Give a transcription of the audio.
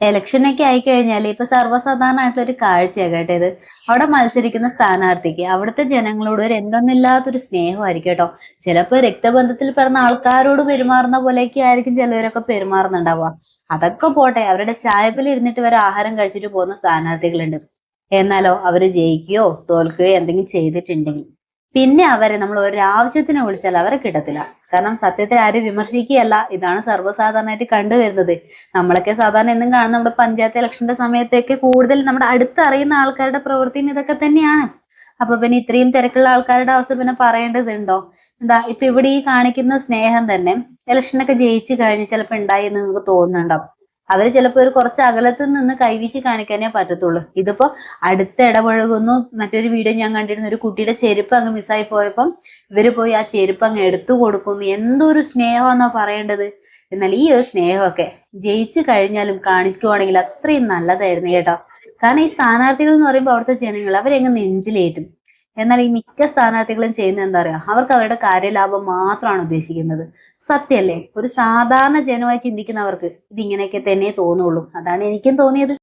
ഇലക്ഷനൊക്കെ ആയിക്കഴിഞ്ഞാൽ ഇപ്പൊ സർവസാധാരണമായിട്ടുള്ള ഒരു കാഴ്ചയാണ് കേട്ടോ ഇത്. അവിടെ മത്സരിക്കുന്ന സ്ഥാനാർത്ഥിക്ക് അവിടുത്തെ ജനങ്ങളോട് ഒരു എന്തെന്നില്ലാത്തൊരു സ്നേഹമായിരിക്കും കേട്ടോ. ചിലപ്പോൾ രക്തബന്ധത്തിൽ പിറന്ന ആൾക്കാരോട് പെരുമാറുന്ന പോലെയൊക്കെ ആയിരിക്കും ചിലവരൊക്കെ പെരുമാറുന്നുണ്ടാവുക. അതൊക്കെ പോട്ടെ അവരുടെ ചായപ്പിൽ ഇരുന്നിട്ട് വരെ ആഹാരം കഴിച്ചിട്ട് പോകുന്ന സ്ഥാനാർത്ഥികളുണ്ട്. എന്നാലോ അവർ ജയിക്കുകയോ തോൽക്കുകയോ എന്തെങ്കിലും ചെയ്തിട്ടുണ്ടെങ്കിൽ. പിന്നെ അവരെ നമ്മൾ ഒരാവശ്യത്തിന് വിളിച്ചാൽ അവരെ കിട്ടത്തില്ല. കാരണം സത്യത്തിൽ ആരും വിമർശിക്കുകയല്ല. ഇതാണ് സർവസാധാരണമായിട്ട് കണ്ടുവരുന്നത്. നമ്മളൊക്കെ സാധാരണ എന്നും കാണുന്ന നമ്മുടെ പഞ്ചായത്ത് ഇലക്ഷന്റെ സമയത്തൊക്കെ കൂടുതൽ നമ്മുടെ അടുത്തറിയുന്ന ആൾക്കാരുടെ പ്രവൃത്തിയും ഇതൊക്കെ തന്നെയാണ്. അപ്പൊ പിന്നെ ഇത്രയും തിരക്കുള്ള ആൾക്കാരുടെ അവസ്ഥ പിന്നെ പറയേണ്ടതുണ്ടോ? എന്താ ഇപ്പൊ ഇവിടെ ഈ കാണിക്കുന്ന സ്നേഹം തന്നെ ഇലക്ഷനൊക്കെ ജയിച്ചു കഴിഞ്ഞ് ചിലപ്പോൾ ഉണ്ടായി എന്ന് നിങ്ങൾക്ക് തോന്നുന്നുണ്ടാവും അവർ ചിലപ്പോൾ ഒരു കുറച്ച് അകലത്ത് നിന്ന് കൈവീശി കാണിക്കാനേ പറ്റത്തുള്ളൂ. ഇതിപ്പോ അടുത്ത് ഇടപഴകുന്നു. മറ്റൊരു വീഡിയോ ഞാൻ കണ്ടിരുന്നു. ഒരു കുട്ടിയുടെ ചെരുപ്പ് അങ്ങ് മിസ്സായി പോയപ്പം ഇവർ പോയി ആ ചെരുപ്പ് അങ്ങ് എടുത്തു കൊടുക്കുന്നു. എന്തൊരു സ്നേഹമാണെന്നാ പറയേണ്ടത്. എന്നാൽ ഈ ഒരു സ്നേഹമൊക്കെ ജയിച്ചു കഴിഞ്ഞാലും കാണിക്കുവാണെങ്കിൽ അത്രയും നല്ലതായിരുന്നു കേട്ടോ. കാരണം ഈ സ്ഥാനാർത്ഥികൾ എന്ന് പറയുമ്പോൾ അവിടുത്തെ ജനങ്ങൾ അവരെങ്ങ് നെഞ്ചിലേറ്റും. എന്നാൽ ഈ മിക്ക സ്ഥാനാർത്ഥികളും ചെയ്യുന്നത് എന്താ പറയാ അവർക്ക് അവരുടെ കാര്യലാഭം മാത്രമാണ് ഉദ്ദേശിക്കുന്നത്. സത്യല്ലേ ഒരു സാധാരണ ജനമായി ചിന്തിക്കുന്നവർക്ക് ഇത് ഇങ്ങനെയൊക്കെ തന്നെ തോന്നുള്ളൂ. അതാണ് എനിക്കും തോന്നിയത്.